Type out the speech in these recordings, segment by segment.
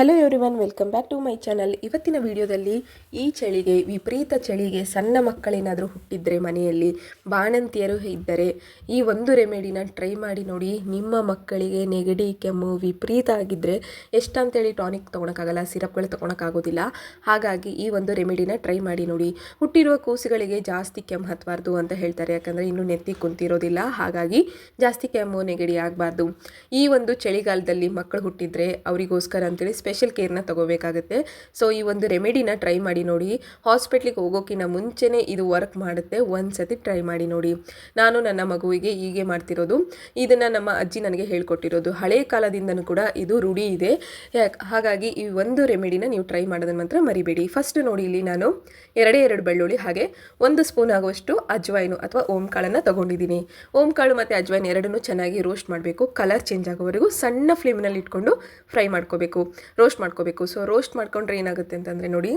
Hello everyone welcome back to my channel ಇವತ್ತಿನ ವಿಡಿಯೋದಲ್ಲಿ ಈ ಚಳಿಗೆ, ವಿಪರೀತ ಚಳಿಗೆ ಸಣ್ಣ ಮಕ್ಕಳೇನಾದರೂ ಹುಟ್ಟಿದ್ರೆ ಮನೆಯಲ್ಲಿ ಬಾಣಂತಿಯರು ಇದ್ದರೆ ಈ ಒಂದು ರೆಮಿಡಿನ ಟ್ರೈ ಮಾಡಿ ನೋಡಿ. ನಿಮ್ಮ ಮಕ್ಕಳಿಗೆ ನೆಗಡಿ ಕೆಮ್ಮು, ವಿಪರೀತ ಆಗಿದ್ದರೆ ಎಷ್ಟಂತೇಳಿ ಟಾನಿಕ್ ತೊಗೊಳಕ್ಕಾಗಲ್ಲ ಸಿರಪ್ಗಳು ತೊಗೊಳಕ್ಕಾಗೋದಿಲ್ಲ. ಹಾಗಾಗಿ ಈ ಒಂದು ರೆಮಿಡಿನ ಟ್ರೈ ಮಾಡಿ ನೋಡಿ. ಹುಟ್ಟಿರುವ ಕೂಸುಗಳಿಗೆ ಜಾಸ್ತಿ ಕೆಮ್ಮು ಹತ್ತಬಾರ್ದು ಅಂತ ಹೇಳ್ತಾರೆ. ಯಾಕಂದರೆ ಇನ್ನೂ ನೆತ್ತಿ ಕುಂತಿರೋದಿಲ್ಲ. ಹಾಗಾಗಿ ಜಾಸ್ತಿ ಕೆಮ್ಮು ನೆಗಡಿ ಆಗಬಾರ್ದು. ಈ ಒಂದು ಚಳಿಗಾಲದಲ್ಲಿ ಮಕ್ಕಳು ಹುಟ್ಟಿದ್ರೆ ಅವರಿಗೋಸ್ಕರ ಅಂತೇಳಿ ಸ್ಪೆಷಲ್ ಕೇರ್ನ ತಗೋಬೇಕಾಗುತ್ತೆ. ಸೊ ಈ ಒಂದು ರೆಮಿಡಿನ ಟ್ರೈ ಮಾಡಿ ನೋಡಿ. ಹಾಸ್ಪಿಟ್ಲಿಗೆ ಹೋಗೋಕ್ಕಿಂತ ಮುಂಚೆನೇ ಇದು ವರ್ಕ್ ಮಾಡುತ್ತೆ. ಒಂದು ಸತಿ ಟ್ರೈ ಮಾಡಿ ನೋಡಿ. ನಾನು ನನ್ನ ಮಗುವಿಗೆ ಹೀಗೆ ಮಾಡ್ತಿರೋದು. ಇದನ್ನು ನಮ್ಮ ಅಜ್ಜಿ ನನಗೆ ಹೇಳ್ಕೊಟ್ಟಿರೋದು. ಹಳೆ ಕಾಲದಿಂದನೂ ಕೂಡ ಇದು ರೂಢಿ ಇದೆ. ಹಾಗಾಗಿ ಈ ಒಂದು ರೆಮಿಡಿನ ನೀವು ಟ್ರೈ ಮಾಡೋದನ್ನು ಮಾತ್ರ ಮರಿಬೇಡಿ. ಫಸ್ಟ್ ನೋಡಿ ಇಲ್ಲಿ ನಾನು ಎರಡೇ ಎರಡು ಬೆಳ್ಳುಳ್ಳಿ, ಹಾಗೆ ಒಂದು ಸ್ಪೂನ್ ಆಗುವಷ್ಟು ಅಜ್ವಾಯಿನು ಅಥವಾ ಓಂ ಕಾಳನ್ನು ತಗೊಂಡಿದ್ದೀನಿ. ಓಂಕಾಳು ಮತ್ತು ಅಜ್ವೈನ್ ಎರಡನ್ನೂ ಚೆನ್ನಾಗಿ ರೋಸ್ಟ್ ಮಾಡಬೇಕು. ಕಲರ್ ಚೇಂಜ್ ಆಗೋವರೆಗೂ ಸಣ್ಣ ಫ್ಲೇಮ್ನಲ್ಲಿ ಇಟ್ಕೊಂಡು ಫ್ರೈ ಮಾಡ್ಕೋಬೇಕು. ರೋಸ್ಟ್ ಮಾಡ್ಕೋಬೇಕು. ಸೊ ರೋಸ್ಟ್ ಮಾಡ್ಕೊಂಡ್ರೆ ಏನಾಗುತ್ತೆ ಅಂತಂದರೆ ನೋಡಿ,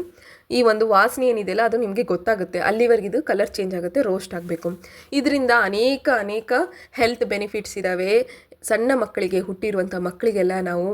ಈ ಒಂದು ವಾಸನೆ ಏನಿದೆಯಲ್ಲ ಅದು ನಿಮಗೆ ಗೊತ್ತಾಗುತ್ತೆ. ಅಲ್ಲಿವರೆಗೆ ಇದು ಕಲರ್ ಚೇಂಜ್ ಆಗುತ್ತೆ, ರೋಸ್ಟ್ ಆಗಬೇಕು. ಇದರಿಂದ ಅನೇಕ ಅನೇಕ ಹೆಲ್ತ್ ಬೆನಿಫಿಟ್ಸ್ ಇದ್ದಾವೆ ಸಣ್ಣ ಮಕ್ಕಳಿಗೆ ಹುಟ್ಟಿರುವಂಥ ಮಕ್ಕಳಿಗೆಲ್ಲ ನಾವು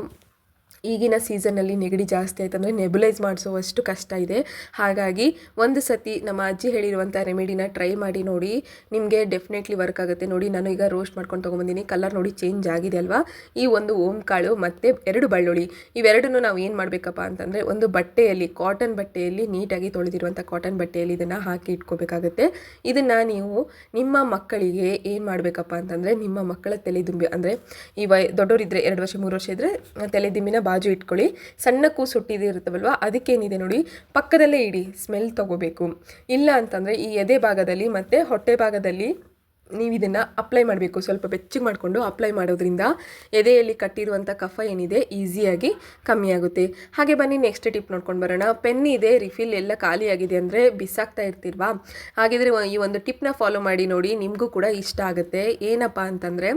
ಈಗಿನ ಸೀಸನ್ನಲ್ಲಿ ನೆಗಡಿ ಜಾಸ್ತಿ ಆಯ್ತು ಅಂದರೆ ನೆಬುಲೈಸ್ ಮಾಡಿಸುವಷ್ಟು ಕಷ್ಟ ಇದೆ. ಹಾಗಾಗಿ ಒಂದು ಸತಿ ನಮ್ಮ ಅಜ್ಜಿ ಹೇಳಿರುವಂಥ ರೆಮಿಡಿನ ಟ್ರೈ ಮಾಡಿ ನೋಡಿ, ನಿಮಗೆ ಡೆಫಿನೆಟ್ಲಿ ವರ್ಕ್ ಆಗುತ್ತೆ. ನೋಡಿ, ನಾನು ಈಗ ರೋಸ್ಟ್ ಮಾಡ್ಕೊಂಡು ತೊಗೊಂಬಂದಿನಿ. ಕಲರ್ ನೋಡಿ ಚೇಂಜ್ ಆಗಿದೆ ಅಲ್ವಾ? ಈ ಒಂದು ಓಂ ಕಾಳು ಮತ್ತು ಎರಡು ಬಳ್ಳುಳ್ಳಿ. ಇವೆರಡನ್ನು ನಾವು ಏನು ಮಾಡಬೇಕಪ್ಪ ಅಂತಂದರೆ, ಒಂದು ಬಟ್ಟೆಯಲ್ಲಿ ಕಾಟನ್ ಬಟ್ಟೆಯಲ್ಲಿ ನೀಟಾಗಿ ತೊಳೆದಿರುವಂಥ ಕಾಟನ್ ಬಟ್ಟೆಯಲ್ಲಿ ಇದನ್ನು ಹಾಕಿ ಇಟ್ಕೋಬೇಕಾಗುತ್ತೆ. ಇದನ್ನು ನೀವು ನಿಮ್ಮ ಮಕ್ಕಳಿಗೆ ಏನು ಮಾಡಬೇಕಪ್ಪ ಅಂತಂದರೆ, ನಿಮ್ಮ ಮಕ್ಕಳ ತಲೆದುಂಬಿ ಅಂದರೆ, ಈ ವಯ ದೊಡ್ಡವರಿದ್ದರೆ ಎರಡು ವರ್ಷ, ಮೂರು ವರ್ಷ ಇದ್ದರೆ ತಲೆದಿಂಬಿನ ಬಾಜು ಇಟ್ಕೊಳ್ಳಿ. ಸಣ್ಣ ಕೂಸು ಹುಟ್ಟಿದಿರುತ್ತವಲ್ವ ಅದಕ್ಕೇನಿದೆ ನೋಡಿ, ಪಕ್ಕದಲ್ಲೇ ಇಡಿ ಸ್ಮೆಲ್ ತಗೋಬೇಕು. ಇಲ್ಲ ಅಂತಂದರೆ ಈ ಎದೆ ಭಾಗದಲ್ಲಿ ಮತ್ತು ಹೊಟ್ಟೆ ಭಾಗದಲ್ಲಿ ನೀವು ಇದನ್ನು ಅಪ್ಲೈ ಮಾಡಬೇಕು. ಸ್ವಲ್ಪ ಬೆಚ್ಚಗೆ ಮಾಡಿಕೊಂಡು ಅಪ್ಲೈ ಮಾಡೋದ್ರಿಂದ ಎದೆಯಲ್ಲಿ ಕಟ್ಟಿರುವಂಥ ಕಫ ಏನಿದೆ ಈಸಿಯಾಗಿ ಕಮ್ಮಿ ಆಗುತ್ತೆ ಹಾಗೆ ಬನ್ನಿ ನೆಕ್ಸ್ಟ್ ಟಿಪ್ ನೋಡ್ಕೊಂಡು ಬರೋಣ. ಪೆನ್ ಇದೆ ರಿಫಿಲ್ ಎಲ್ಲ ಖಾಲಿಯಾಗಿದೆ ಅಂದರೆ ಬಿಸಾಕ್ತಾ ಇರ್ತಿಲ್ವಾ ಹಾಗಿದ್ರೆ ಈ ಒಂದು ಟಿಪ್ನ ಫಾಲೋ ಮಾಡಿ, ನೋಡಿ ನಿಮಗೂ ಕೂಡ ಇಷ್ಟ ಆಗುತ್ತೆ. ಏನಪ್ಪ ಅಂತಂದರೆ,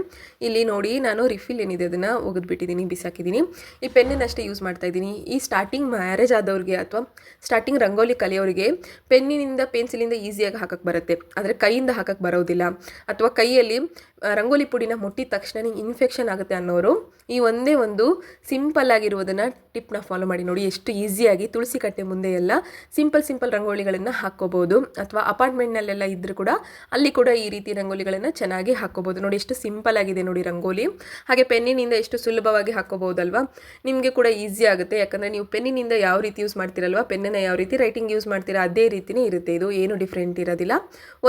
ಇಲ್ಲಿ ನೋಡಿ ನಾನು ರಿಫಿಲ್ ಏನಿದೆ ಅದನ್ನು ಒಗೆದ್ಬಿಟ್ಟಿದ್ದೀನಿ ಬಿಸಾಕಿದ್ದೀನಿ ಈ ಪೆನ್ನನ್ನಷ್ಟೇ ಯೂಸ್ ಮಾಡ್ತಾ ಇದ್ದೀನಿ. ಈ ಸ್ಟಾರ್ಟಿಂಗ್ ಮ್ಯಾರೇಜ್ ಆದವ್ರಿಗೆ ಅಥವಾ ಸ್ಟಾರ್ಟಿಂಗ್ ರಂಗೋಲಿ ಕಲಿಯೋರಿಗೆ ಪೆನ್ನಿನಿಂದ ಪೆನ್ಸಿಲಿಂದ ಈಸಿಯಾಗಿ ಹಾಕಕ್ಕೆ ಬರುತ್ತೆ. ಆದರೆ ಕೈಯಿಂದ ಹಾಕಕ್ಕೆ ಬರೋದಿಲ್ಲ. ಅಥವಾ ಕೈಯಲ್ಲಿ ರಂಗೋಲಿ ಪುಡಿನ ಮುಟ್ಟಿದ ತಕ್ಷಣ ಇನ್ಫೆಕ್ಷನ್ ಆಗುತ್ತೆ ಅನ್ನೋರು, ಈ ಒಂದೇ ಒಂದು ಸಿಂಪಲ್ ಆಗಿರುವುದನ್ನು ಟಿಪ್ನ ಫಾಲೋ ಮಾಡಿ ನೋಡಿ. ಎಷ್ಟು ಈಸಿಯಾಗಿ ತುಳಸಿ ಕಟ್ಟೆ ಮುಂದೆ ಎಲ್ಲ ಸಿಂಪಲ್ ಸಿಂಪಲ್ ರಂಗೋಲಿಗಳನ್ನು ಹಾಕ್ಕೋಬೋದು. ಅಥವಾ ಅಪಾರ್ಟ್ಮೆಂಟ್ನಲ್ಲೆಲ್ಲ ಇದ್ದರೂ ಕೂಡ ಅಲ್ಲಿ ಕೂಡ ಈ ರೀತಿ ರಂಗೋಲಿಗಳನ್ನು ಚೆನ್ನಾಗಿ ಹಾಕ್ಕೋಬೋದು. ನೋಡಿ ಎಷ್ಟು ಸಿಂಪಲ್ ಆಗಿದೆ ನೋಡಿ ರಂಗೋಲಿ. ಹಾಗೆ ಪೆನ್ನಿನಿಂದ ಎಷ್ಟು ಸುಲಭವಾಗಿ ಹಾಕ್ಕೋಬೋದಲ್ವಾ? ನಿಮಗೆ ಕೂಡ ಈಸಿ ಆಗುತ್ತೆ. ಯಾಕಂದರೆ ನೀವು ಪೆನ್ನಿನಿಂದ ಯಾವ ರೀತಿ ಯೂಸ್ ಮಾಡ್ತೀರಲ್ವಾ? ಪೆನ್ನನ್ನು ಯಾವ ರೀತಿ ರೈಟಿಂಗ್ ಯೂಸ್ ಮಾಡ್ತೀರಾ? ಅದೇ ರೀತಿಯೇ ಇರುತ್ತೆ. ಇದು ಏನು ಡಿಫ್ರೆಂಟ್ ಇರೋದಿಲ್ಲ.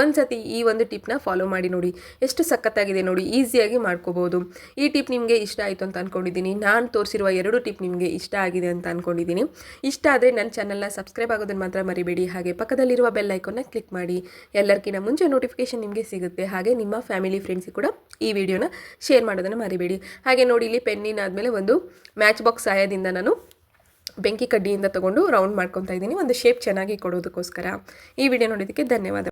ಒಂದು ಸತಿ ಈ ಒಂದು ಟಿಪ್ನ ಫಾಲೋ ಮಾಡಿ ನೋಡಿ. ಎಷ್ಟು ಸಖತ್ತಾಗಿದೆ ನೋಡಿ, ಈಸಿಯಾಗಿ ಮಾಡ್ಕೋಬೋದು. ಈ ಟಿಪ್ ನಿಮಗೆ ಇಷ್ಟ ಆಯಿತು ಅಂತ ಅಂದ್ಕೊಂಡಿದ್ದೀನಿ ನಾನು ತೋರಿಸಿರುವ ಎರಡು ಟಿಪ್ ನಿಮಗೆ ಇಷ್ಟ ಆಗಿದೆ ಅಂತ ಅಂದ್ಕೊಂಡಿದ್ದೀನಿ ಇಷ್ಟ ಆದರೆ ನನ್ನ ಚಾನಲ್ನ ಸಬ್ಸ್ಕ್ರೈಬ್ ಆಗೋದನ್ನು ಮಾತ್ರ ಮರಿಬೇಡಿ. ಹಾಗೆ ಪಕ್ಕದಲ್ಲಿರುವ ಬೆಲ್ ಐಕನ್ನ ಕ್ಲಿಕ್ ಮಾಡಿ. ಎಲ್ಲರಿಗಿಂತ ಮುಂಚೆ ನೋಟಿಫಿಕೇಶನ್ ನಿಮಗೆ ಸಿಗುತ್ತೆ. ಹಾಗೆ ನಿಮ್ಮ ಫ್ಯಾಮಿಲಿ ಫ್ರೆಂಡ್ಸಿಗೆ ಕೂಡ ಈ ವಿಡಿಯೋನ ಶೇರ್ ಮಾಡೋದನ್ನು ಮರಿಬೇಡಿ. ಹಾಗೆ ನೋಡಿ, ಇಲ್ಲಿ ಪೆನ್ನಿನ ಆದಮೇಲೆ ಒಂದು ಮ್ಯಾಚ್ ಬಾಕ್ಸ್ ಸಹಾಯದಿಂದ ನಾನು ಬೆಂಕಿ ಕಡ್ಡಿಯಿಂದ ತಗೊಂಡು ರೌಂಡ್ ಮಾಡ್ಕೊತಾ ಇದ್ದೀನಿ. ಒಂದು ಶೇಪ್ ಚೆನ್ನಾಗಿ ಕೊಡೋದಕ್ಕೋಸ್ಕರ. ಈ ವಿಡಿಯೋ ನೋಡೋದಕ್ಕೆ ಧನ್ಯವಾದ.